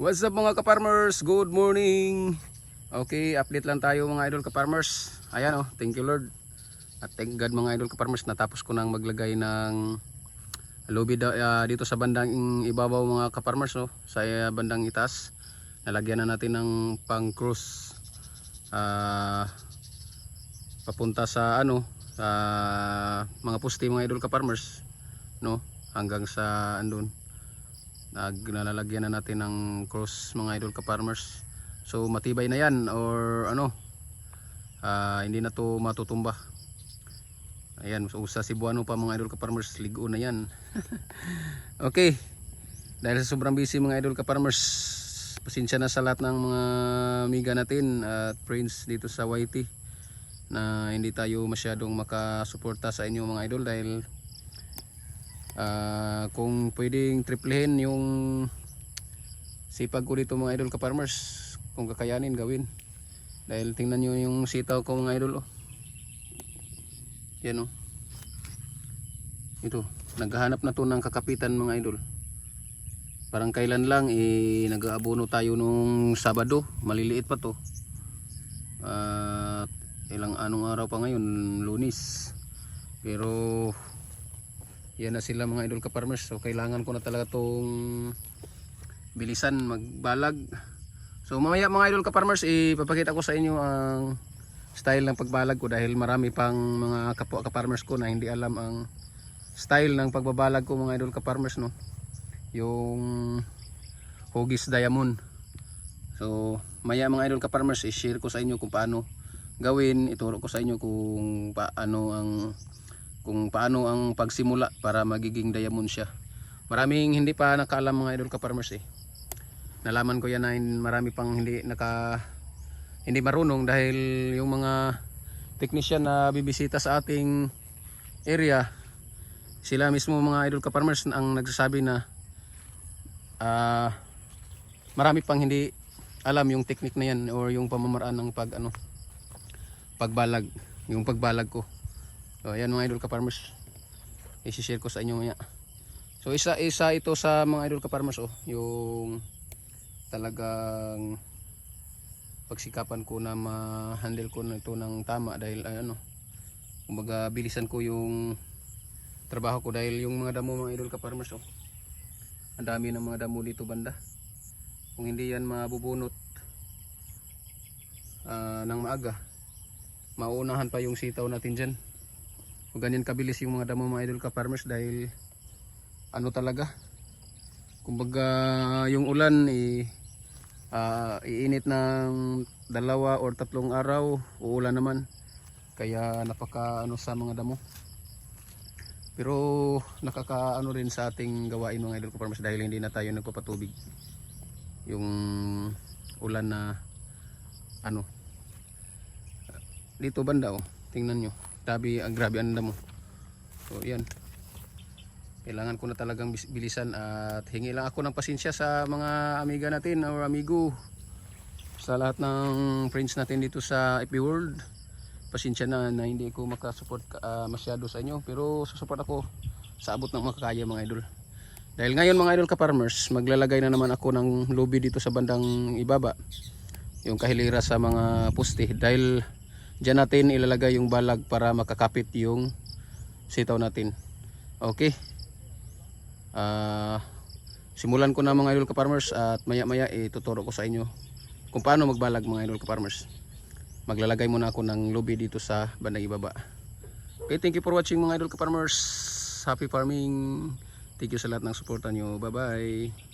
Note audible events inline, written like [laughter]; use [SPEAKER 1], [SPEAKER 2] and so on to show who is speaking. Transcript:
[SPEAKER 1] What's up mga ka-farmers? Good morning! Okay, update lang tayo mga idol ka-farmers. Ayan oh, thank you Lord. At thank God mga idol ka-farmers, natapos ko nang maglagay ng lobby ah, dito sa bandang ibabaw mga ka-farmers no, sa ah, bandang itaas. Nalagyan na natin ng pang cruise ah, papunta sa ano, sa mga puste mga idol ka-farmers no, hanggang sa andun nag nalalagyan na natin ng cross mga idol ka farmers. So matibay na yan or ano ah, hindi na to matutumba. Ayan so sa Cebuano pa mga idol ka farmers ligo na yan. [laughs] Okay. Dahil sa sobrang busy mga idol ka farmers pasensya na sa lahat ng mga amiga natin at friends dito sa YT na hindi tayo masyadong makasuporta sa inyo mga idol dahil Ah, kung pwedeng triplehin yung sipag ko dito mga idol ka farmers kung kakayanin gawin. Dahil tingnan nyo yung sitaw ko mga idol oh. yan oh. Ito naghahanap na to ng kakapitan mga idol. Parang kailan lang eh nag-aabono tayo nung Sabado. Maliliit pa to. At ilang anong araw pa ngayon lunis pero yan na sila mga idol ka farmers so kailangan ko na talaga tong bilisan magbalag. So mamaya mga idol ka farmers ipapakita ko sa inyo ang style ng pagbalag ko dahil marami pang mga kapwa ka farmers ko na hindi alam ang style ng pagbabalag ko mga idol ka farmers no? Yung hugis diamond. So maya mga idol ka farmers i-share ko sa inyo kung paano gawin. Ituro ko sa inyo kung paano ang kung paano ang pagsimula para magiging diamond siya. Maraming hindi pa nakaalam mga idol ka farmers eh. Nalaman ko yan na marami pang hindi naka hindi marunong dahil yung mga technician na bibisita sa ating area sila mismo mga idol ka farmers ang nagsasabi na ah, marami pang hindi alam yung technique na yan or yung pamamaraan ng pag ano pagbalag yung pagbalag ko So ayan mga idol ka farmers. I-share ko sa inyo maya. So isa isa ito sa mga idol ka farmers oh, yung talagang pagsikapan ko na ma-handle ko ito ng tama dahil ay, ano kumbaga bilisan ko yung trabaho ko dahil yung mga damo mga idol ka farmers oh. Ang dami ng mga damo dito banda. Kung hindi yan mabubunot ah, ng maaga, mauunahan pa yung sitaw natin dyan kung ganyan kabilis yung mga damo mga idol ka farmers dahil ano talaga. Kumbaga yung ulan eh, ah, iinit ng dalawa or tatlong araw uulan naman. Kaya napaka ano sa mga damo. Pero nakakaano rin sa ating gawain mga idol ka farmers dahil hindi na tayo nagpapatubig. Yung ulan na ano dito banda oh. Tingnan nyo grabe, ang grabe ang damo. So yan. Kailangan ko na talagang bilisan at hingi lang ako ng pasensya sa mga amiga natin or amigo sa lahat ng friends natin dito sa IP World. Pasensya na na hindi ko makasupport ka- ah, masyado sa inyo pero susupport ako sa abot ng makakaya mga idol. Dahil ngayon mga idol ka farmers, maglalagay na naman ako ng lobby dito sa bandang ibaba. Yung kahilira sa mga poste dahil Diyan natin ilalagay yung balag para makakapit yung sitaw natin. Okay. Ah, simulan ko na mga idol ka farmers at maya maya ituturo ko sa inyo kung paano magbalag mga idol ka farmers. Maglalagay muna ako ng lobby dito sa bandang ibaba. Okay, thank you for watching mga idol ka farmers. Happy farming. Thank you sa lahat ng suporta nyo. Bye bye.